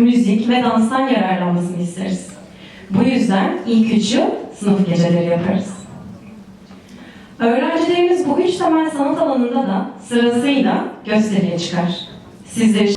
müzik ve danstan yararlanmasını isteriz. Bu yüzden ilk üç yıl sınıf geceleri yaparız. Öğrencilerimiz bu üç temel sanat alanında da sırasıyla gösteriye çıkar. Sizleri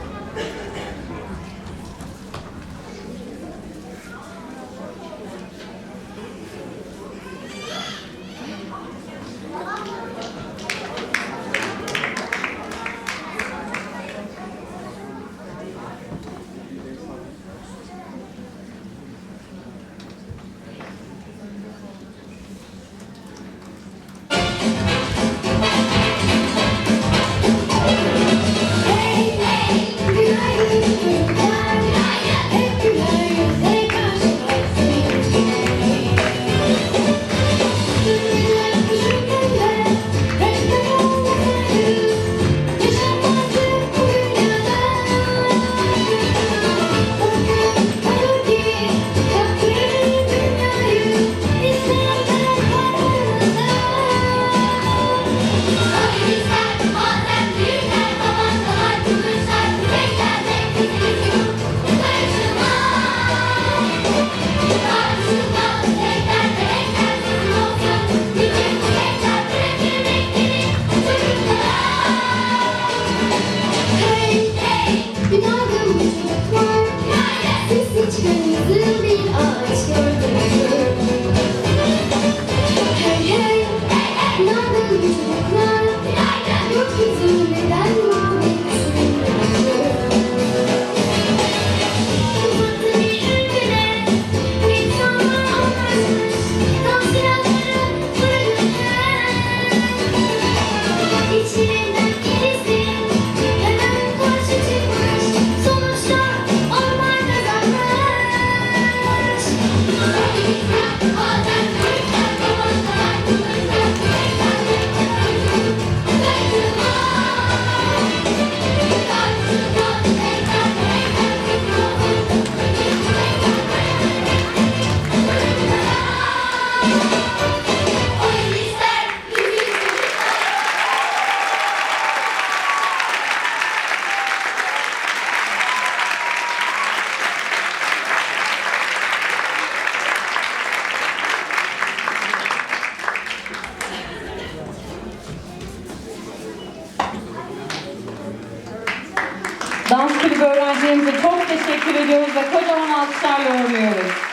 teşekkür ediyoruz ve kocaman alkışlarla uğurluyoruz.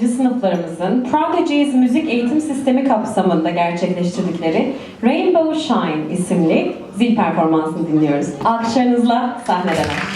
sınıflarımızın Prodigies müzik eğitim sistemi kapsamında gerçekleştirdikleri Rainbow Shine isimli zil performansını dinliyoruz. Alkışlarınızla sahnedeler.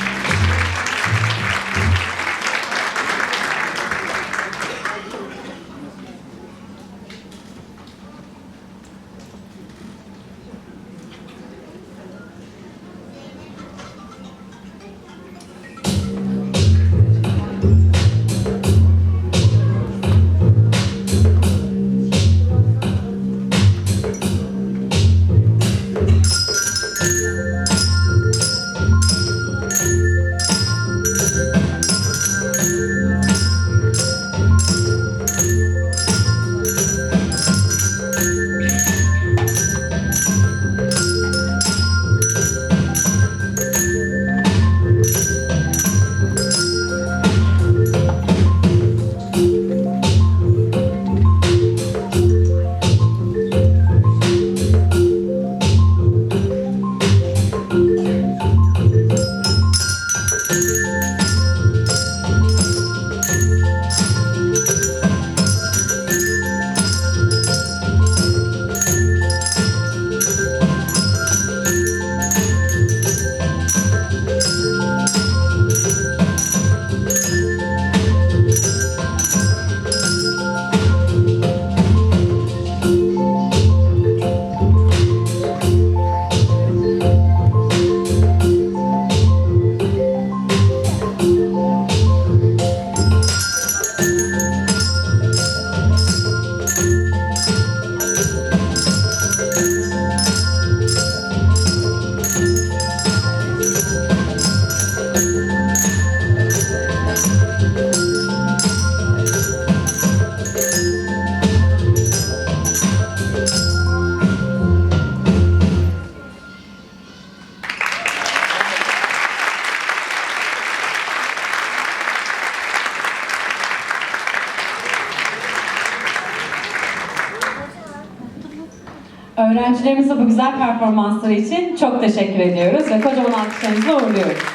Öğrencilerimize bu güzel performansları için çok teşekkür ediyoruz ve kocaman alkışlarınızla uğurluyoruz.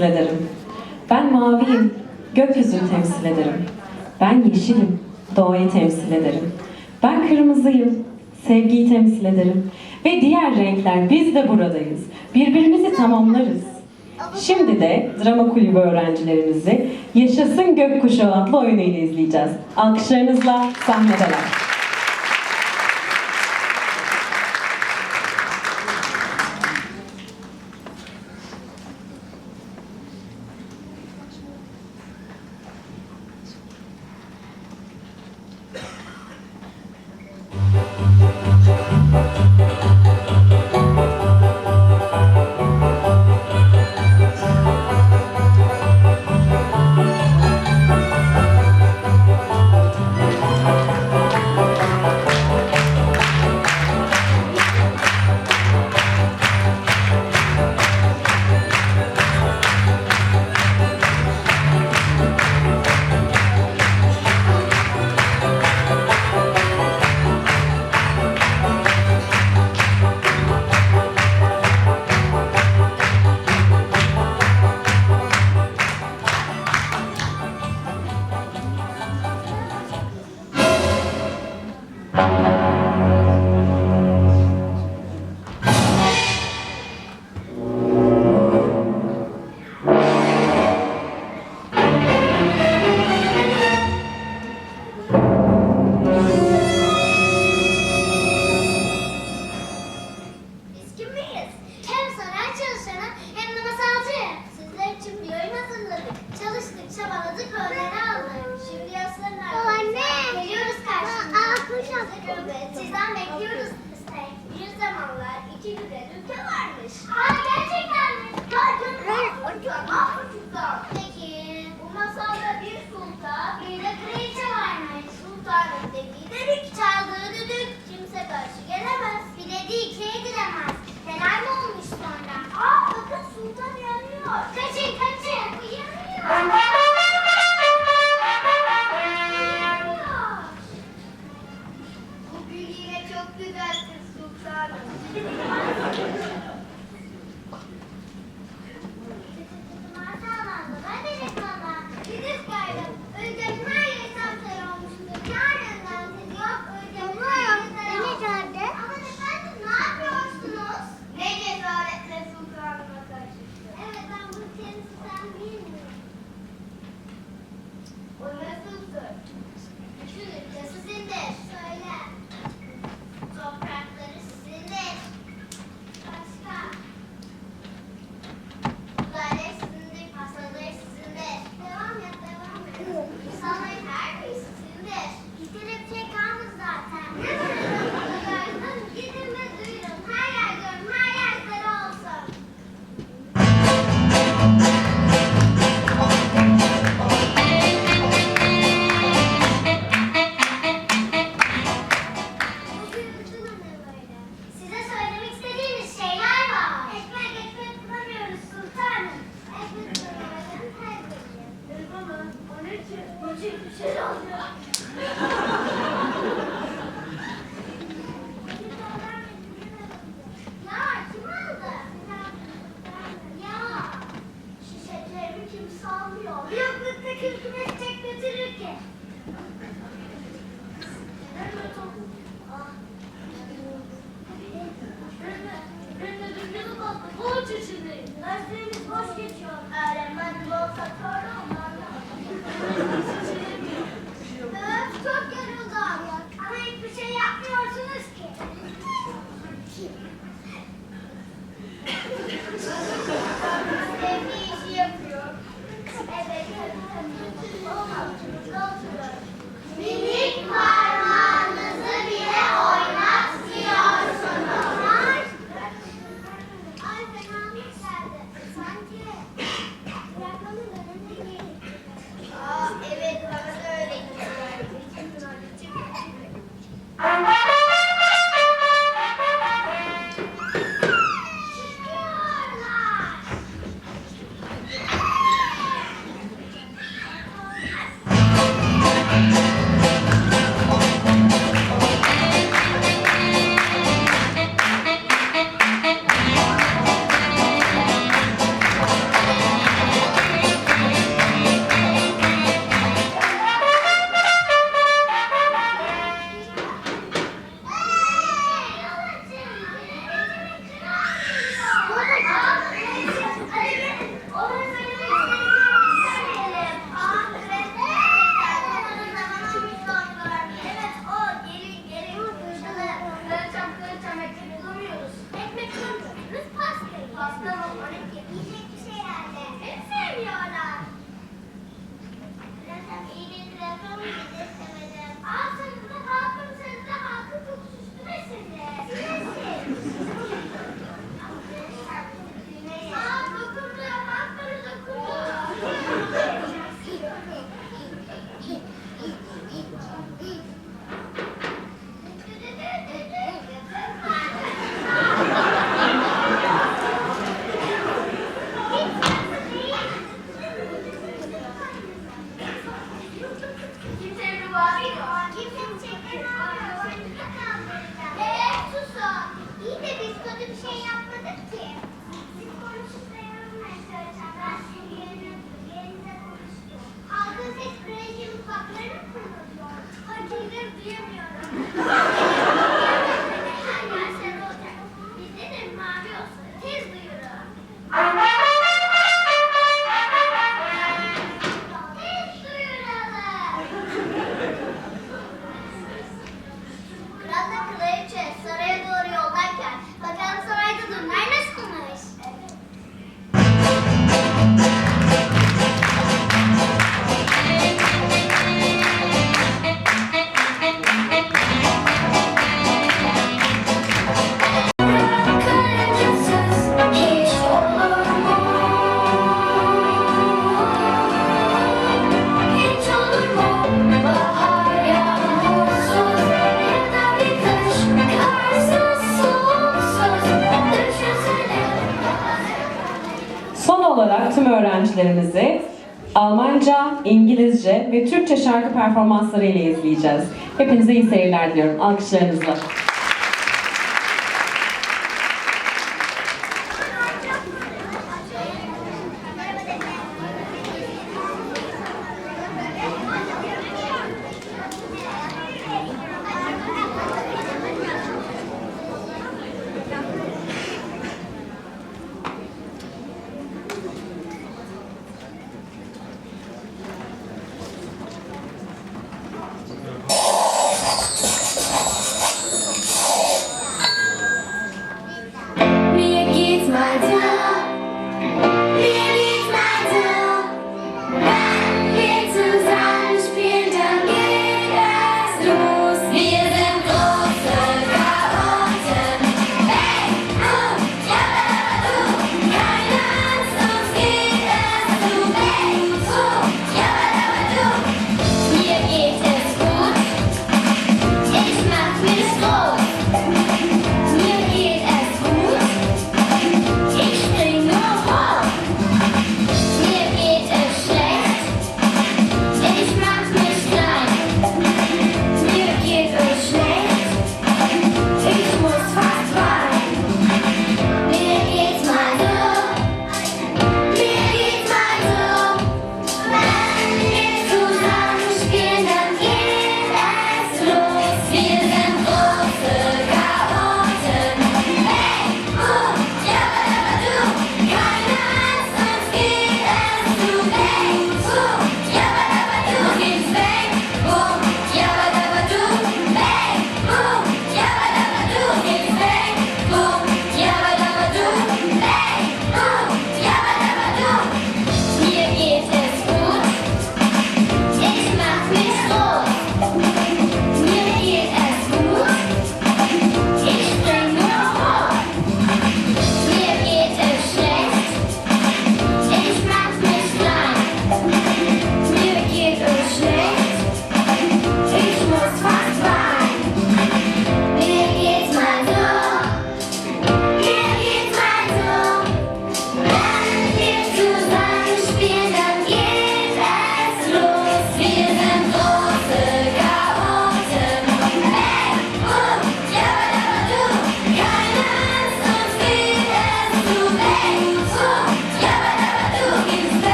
temsil ederim. Ben maviyim, gökyüzünü temsil ederim. Ben yeşilim, doğayı temsil ederim. Ben kırmızıyım, sevgiyi temsil ederim. Ve diğer renkler, biz de buradayız. Birbirimizi tamamlarız. Şimdi de drama kulübü öğrencilerimizi Yaşasın Gökkuşağı adlı oyunu ile izleyeceğiz. Alkışlarınızla sahnedeler. Hiçbir şey olmuyor. Tüm öğrencilerimizi Almanca, İngilizce ve Türkçe şarkı performansları ile izleyeceğiz. Hepinize iyi seyirler diliyorum. Alkışlarınızla.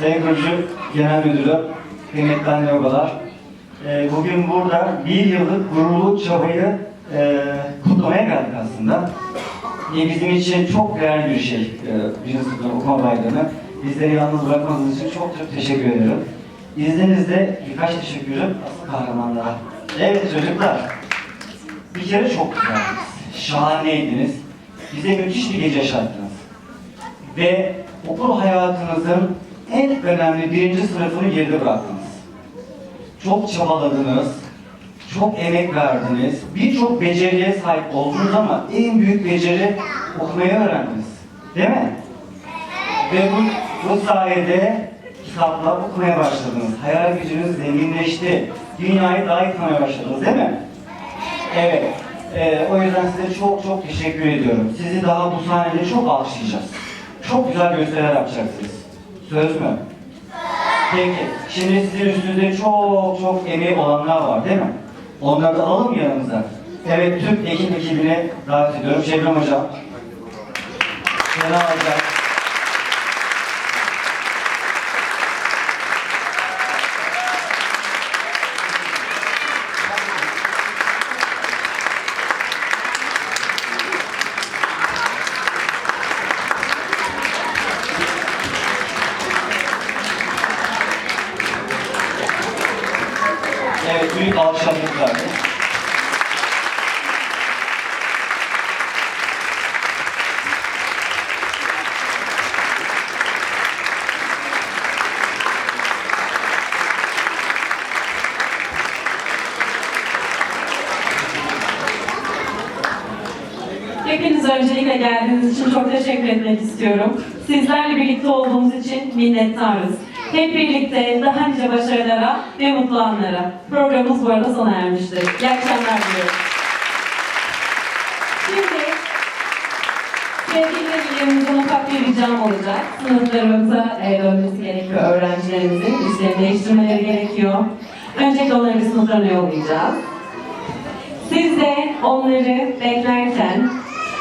Sayın Kurucu Genel Müdürü, kıymetli anne babalar. Ee, bugün burada bir yıllık gururlu çabayı e, kutlamaya geldik aslında. E, bizim için çok değerli bir şey. E, birinci sınıfın okuma bayrağını. Bizleri yalnız bırakmadığınız için çok çok teşekkür ederim. İzninizle birkaç teşekkürüm asıl kahramanlara. Evet çocuklar, bir kere çok güzeldiniz. Şahaneydiniz. Bize müthiş bir gece yaşattınız. Ve okul hayatınızın en önemli birinci sınıfını geride bıraktınız. Çok çabaladınız, çok emek verdiniz, birçok beceriye sahip oldunuz ama en büyük beceri okumayı öğrendiniz. Değil mi? Ve bu, bu sayede kitaplar okumaya başladınız. Hayal gücünüz zenginleşti. Dünyayı daha iyi tanımaya başladınız değil mi? Evet. Ee, o yüzden size çok çok teşekkür ediyorum. Sizi daha bu sahnede çok alkışlayacağız. Çok güzel gösteriler yapacaksınız. Söz mü? Peki. Şimdi sizin üstünde çok çok emeği olanlar var değil mi? Onları da alalım yanımıza. Evet tüm ekip ekibine davet ediyorum. Şebnem Hocam. Sena Hocam. Hepiniz öncelikle geldiğiniz için çok teşekkür etmek istiyorum. Sizlerle birlikte olduğumuz için minnettarız. Hep birlikte daha nice başarılara ve mutlu anlara. Programımız bu arada sona ermiştir. İyi akşamlar diliyorum. Şimdi sevgili velilerimizden ufak bir ricam olacak. Sınıflarımıza e, dönmesi gerekiyor öğrencilerimizin. Üstlerini değiştirmeleri gerekiyor. Öncelikle onları bir sınıflarına yollayacağız. Siz de onları beklerken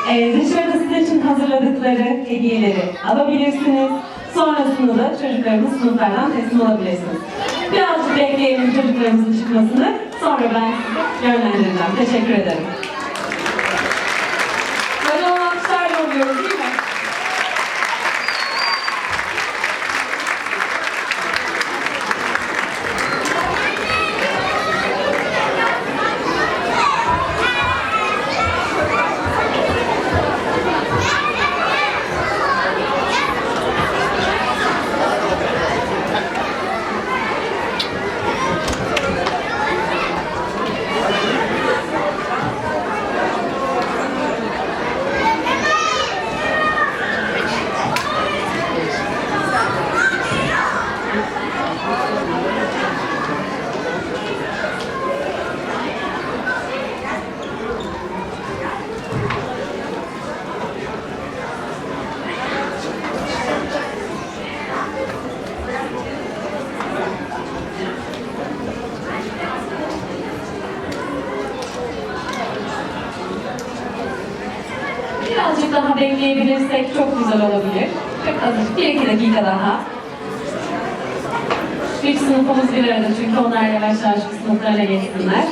e, dışarıda sizin için hazırladıkları hediyeleri alabilirsiniz. Sonrasında da çocuklarımız sınıflardan teslim olabilirsiniz. Birazcık bekleyelim çocuklarımızın çıkmasını. Sonra ben sizi yönlendireceğim. Teşekkür ederim. Böyle alkışlarla oluyoruz değil? Birazcık daha bekleyebilirsek çok güzel olabilir. Çok azıcık, bir iki dakika daha. Bir sınıfımız bir arada çünkü onlar yavaş yavaş sınıflarına geçsinler.